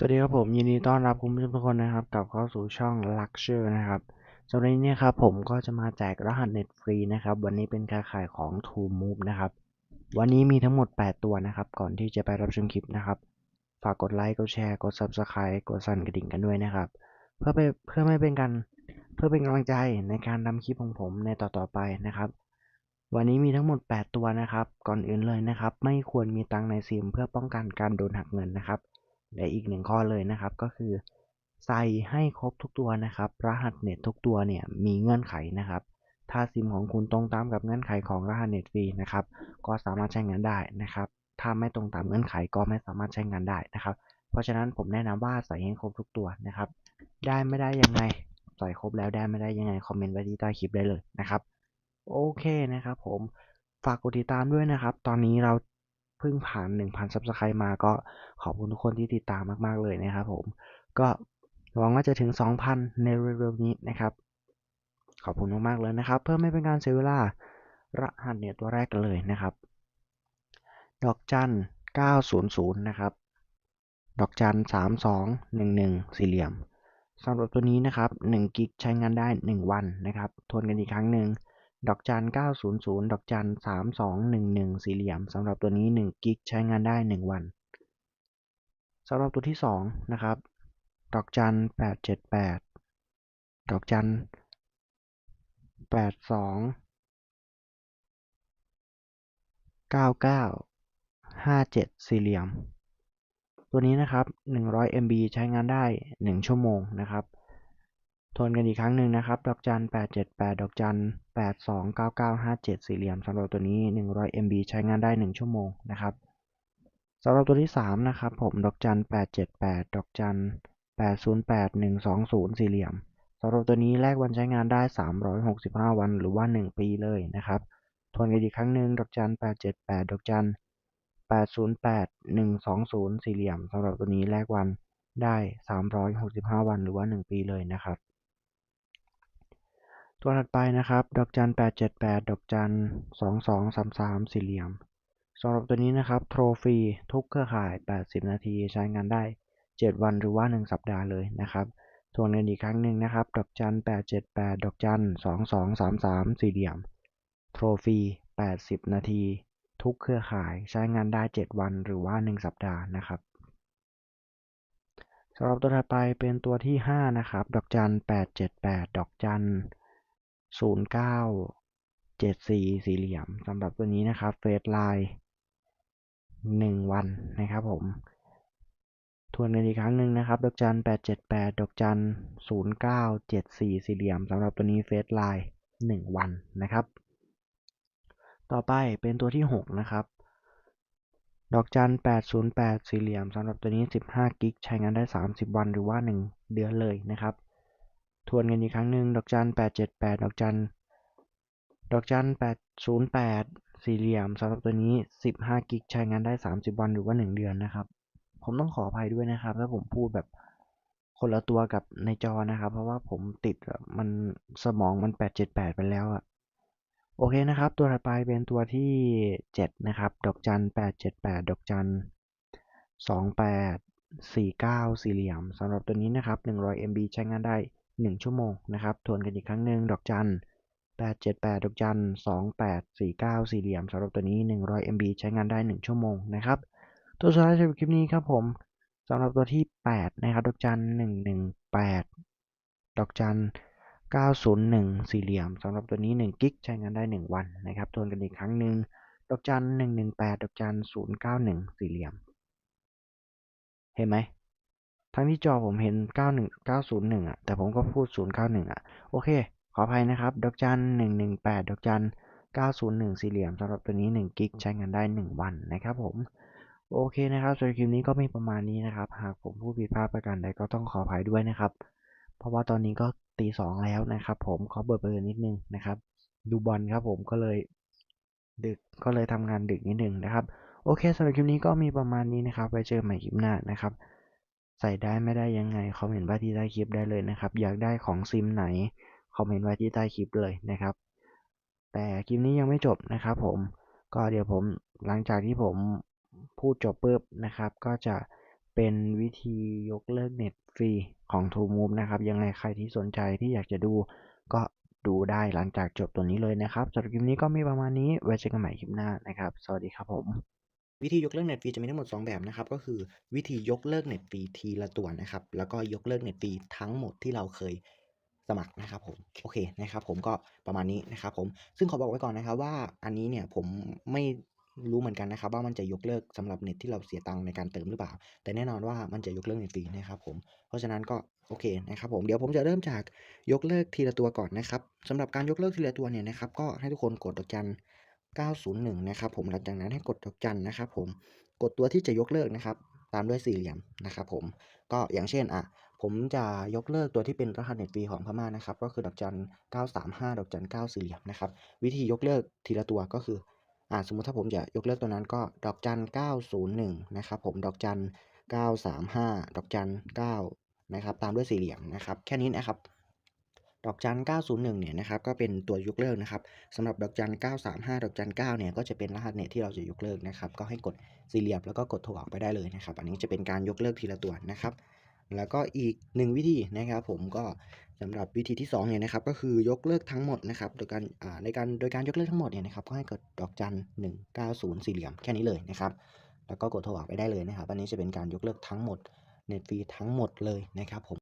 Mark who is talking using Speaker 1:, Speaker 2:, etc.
Speaker 1: สวัสดีครับผมยินดีต้อนรับคุณผู้ชมทุกคนนะครับกลับเข้าสู่ช่อง Luxury นะครับสำหรับวันนี้ครับผมก็จะมาแจกรหัสเน็ตฟรีนะครับ วันนี้เป็นการขายของ True Move นะครับ วันนี้มีทั้งหมด 8 ตัวนะครับ ก่อนที่จะไปรับชมคลิปนะครับ ฝากกดไลค์กดแชร์กด Subscribe กดสั่นกระดิ่งกันด้วยนะครับ เพื่อไปเพื่อไม่เป็นการเพื่อเป็นกำลังใจในการทำคลิปของผมในต่อๆไปนะครับ วันนี้มีทั้งหมด 8 ตัวนะครับ ก่อนอื่นเลยนะครับ ไม่ควรมีตังในซิมเพื่อป้องกันการโดนหักเงินนะครับ และอีกหนึ่งข้อเลยนะครับก็คือ ใส่ให้ครบทุกตัวนะครับ รหัสเน็ตทุกตัวเนี่ยมีเงื่อนไขนะครับ ถ้าซิมของคุณตรงตามกับเงื่อนไขของรหัสเน็ตฟรีนะครับ ก็สามารถใช้งานได้นะครับ ถ้าไม่ตรงตามเงื่อนไขก็ไม่สามารถใช้งานได้นะครับ เพราะฉะนั้นผมแนะนำว่าใส่ให้ครบทุกตัวนะครับ ได้ไม่ได้ยังไงใส่ครบแล้วได้ไม่ได้ยังไงคอมเมนต์ไว้ที่ใต้คลิปได้เลยนะครับ โอเคนะครับ ผมฝากกดติดตามด้วยนะครับ ตอนนี้เรา เพิ่งผ่าน1,000 Subscribe มาก็ขอบคุณทุกคนที่ติดตามมากๆเลยนะครับผม ก็หวังว่าจะถึง 2,000 ในเร็วๆนี้นะครับ ขอบคุณมากๆเลยนะครับ เพื่อไม่เป็นการเสียเวลารหัสเนี่ยตัวแรกกันเลยนะครับ ดอกจัน 900 นะครับ ดอกจัน 3211 สี่เหลี่ยมสำหรับตัวนี้นะครับ1กิกใช้งานได้ 1 วันนะครับ ทวนกันอีกครั้งหนึ่ง ดอกจัน 900 ดอกจัน 3211 สี่เหลี่ยมสำหรับตัวนี้1กิกใช้งานได้ 1 วันสำหรับตัวที่ 2 นะครับ ดอกจัน 878 ดอกจัน 82 99 57 สี่เหลี่ยม ตัวนี้นะครับ 100 MB ใช้งานได้ 1 ชั่วโมงนะครับ ทวนกันอีกครั้งหนึ่งนะครับ ดอกจัน 878 ดอกจัน 829957 สี่เหลี่ยมสำหรับตัวนี้ 100 MB ใช้งานได้ 1 ชั่วโมงนะครับสำหรับตัวที่ 3 นะครับ ผม ดอกจัน 878 ดอกจัน 808120 สี่เหลี่ยมสำหรับตัวนี้แลกวันใช้งานได้ 365 วันหรือว่า 1 ปีเลยนะครับ ทวนกันอีกครั้งหนึ่งดอกจัน 878 ดอกจัน 808 120 สี่เหลี่ยมสำหรับตัวนี้แลกวันได้ 365 วันหรือว่า 1 ปีเลยนะครับ ตัวถัดไปนะครับ ดอกจัน 878 ดอกจัน 2233 สี่เหลี่ยมสำหรับตัวนี้นะครับ โทรฟรีทุกเครือข่าย 80 นาทีใช้งานได้ 7 วันหรือว่า 1 สัปดาห์เลยนะครับ ทวนกันอีกครั้งหนึ่งนะครับ ดอกจัน 878 ดอกจัน 2233 สี่เหลี่ยม โทรฟรี 80 นาที ทุกเครือข่ายใช้งานได้ 7 วันหรือว่า 1 สัปดาห์นะครับสำหรับตัวถัดไปเป็นตัวที่ 5 นะครับ ดอกจัน 878 ดอกจัน 0974สี่เหลี่ยมสำหรับตัวนี้นะครับเฟสไลน์1วันนะครับผมทวนกันอีกครั้งหนึ่งนะครับดอกจัน878ดอกจัน0974สี่เหลี่ยมสำหรับตัวนี้เฟสไลน์1วันนะครับ ต่อไปเป็นตัวที่6นะครับดอกจัน808 สี่เหลี่ยมสำหรับตัวนี้ 15 กิก ใช้งานได้ 30 วันหรือว่า 1 เดือนเลยนะครับ ทวนกันอีกครั้งหนึ่งดอกจัน878ดแปดดอกจันดอกจัน808สี่เหลี่ยมสำหรับตัวนี้15กิกใช้งานได้30วันหรือว่า1เดือนนะครับ ผมต้องขออภัยด้วยนะครับ ถ้าผมพูดแบบคนละตัวกับในจอนะครับ เพราะว่าผมติดมันสมองมัน878ไปแล้วอะโอเคนะครับ ตัวถัดไปเป็นตัวที่7นะครับ ดอกจัน878ดแปดดอกจัน2849สี่เก้าสี่เหลี่ยมสำหรับตัวนี้นะครับ100 MB ใช้งานได้ 1 ชั่วโมงนะครับ ทวนกันอีกครั้งหนึ่งดอกจัน 878 ดอกจัน 2849 สี่เหลี่ยมสำหรับตัวนี้ 100 MB ใช้งานได้ 1 ชั่วโมงนะครับ ตัวสุดท้ายสำหรับคลิปนี้ครับผมสำหรับตัวที่ 8 นะครับ ดอกจัน 118 ดอกจัน 901 สี่เหลี่ยมสำหรับตัวนี้1กิกใช้งานได้ 1 วันนะครับทวนกันอีกครั้งหนึ่งดอกจัน 118 ดอกจัน 091 สี่เหลี่ยม เห็นไหม ทั้งที่จอผมเห็น 91 901 อะ แต่ผมก็พูด 091 อะ โอเค ขออภัยนะครับ ดอกจัน 118 ดอกจัน 901 สี่เหลี่ยมสำหรับตัวนี้ 1 กิก ใช้งานได้ 1 วันนะครับผม โอเคนะครับสำหรับคลิปนี้ก็มีประมาณนี้นะครับ หากผมพูดผิดพลาดประการใดก็ต้องขออภัยด้วยนะครับ เพราะว่าตอนนี้ก็ตีสองแล้วนะครับ ผมขอเบิดเบิร์นิดนึงนะครับ ดูบอลครับผมก็เลย ดึกก็เลยทำงานดึกนิดนึงนะครับ โอเคสำหรับคลิปนี้ก็มีประมาณนี้นะครับ ไว้เจอใหม่คลิปหน้านะครับ ใส่ได้ไม่ได้ยังไงคอมเมนต์ไว้ที่ใต้คลิปได้เลยนะครับ อยากได้ของซิมไหนคอมเมนต์ไว้ที่ใต้คลิปเลยนะครับ แต่คลิปนี้ยังไม่จบนะครับ ผมก็เดี๋ยวผมหลังจากที่ผมพูดจบปุ๊บนะครับ ก็จะเป็นวิธียกเลิกเน็ตฟรีของ TrueMove นะครับยังไงใครที่สนใจที่อยากจะดูก็ดูได้หลังจากจบตัวนี้เลยนะครับสำหรับคลิปนี้ก็มีประมาณนี้ไว้เจอกันใหม่คลิปหน้านะครับ สวัสดีครับผม
Speaker 2: วิธียกเลิกเน็ตฟรีจะมีทั้งหมด 2 แบบนะครับ ก็คือวิธียกเลิกเน็ตฟรีทีละตัวนะครับ แล้วก็ยกเลิกเน็ตฟรีทั้งหมดที่เราเคยสมัครนะครับผมโอเคนะครับ ผมก็ประมาณนี้นะครับผมซึ่งขอบอกไว้ก่อนนะครับว่าอันนี้เนี่ยผมไม่รู้เหมือนกันนะครับว่ามันจะยกเลิกสำหรับเน็ตที่เราเสียตังค์ในการเติมหรือเปล่า แต่แน่นอนว่ามันจะยกเลิกเน็ตฟรีนะครับผมเพราะฉะนั้นก็โอเคนะครับผมเดี๋ยวผมจะเริ่มจากยกเลิกทีละตัวก่อนนะครับสำหรับการยกเลิกทีละตัวเนี่ยนะครับก็ให้ทุกคนกดดอกจัน 901 นะครับผมหลังจากนั้นให้กดดอกจันนะครับผมกดตัวที่จะยกเลิกนะครับ ตามด้วยสี่เหลี่ยมนะครับผมก็อย่างเช่นอะผมจะยกเลิกตัวที่เป็นรหัสเน็ตฟรีของพม่านะครับ ก็คือดอกจัน 935 ดอกจัน 9 สี่เหลี่ยมนะครับ วิธียกเลิกทีละตัวก็คืออ่าสมมุติถ้าผมจะยกเลิกตัวนั้นก็ดอกจัน 901 นะครับผมดอกจัน 935 ดอกจัน 9 นะครับ ตามด้วยสี่เหลี่ยมนะครับ แค่นี้นะครับ ดอกจัน 901 เนี่ยนะครับก็เป็นตัวยกเลิกนะครับสำหรับดอกจัน 935 ดอกจัน 9 เนี่ยก็จะเป็นรหัสเน็ตที่เราจะยกเลิกนะครับก็ให้กดสี่เหลี่ยมแล้วก็กดโทรออกไปได้เลยนะครับ อันนี้จะเป็นการยกเลิกทีละตัวนะครับ แล้วก็อีกหนึ่งวิธีนะครับ ผมก็สำหรับวิธีที่2เนี่ยนะครับก็คือยกเลิกทั้งหมดนะครับโดยการอ่าในการโดยการยกเลิกทั้งหมดเนี่ยนะครับก็ให้กดดอกจัน 190 สี่เหลี่ยมแค่นี้เลยนะครับแล้วก็กดโทรออกไปได้เลยนะครับ อันนี้จะเป็นการยกเลิกทั้งหมดเน็ตฟรีทั้งหมดเลยนะครับผม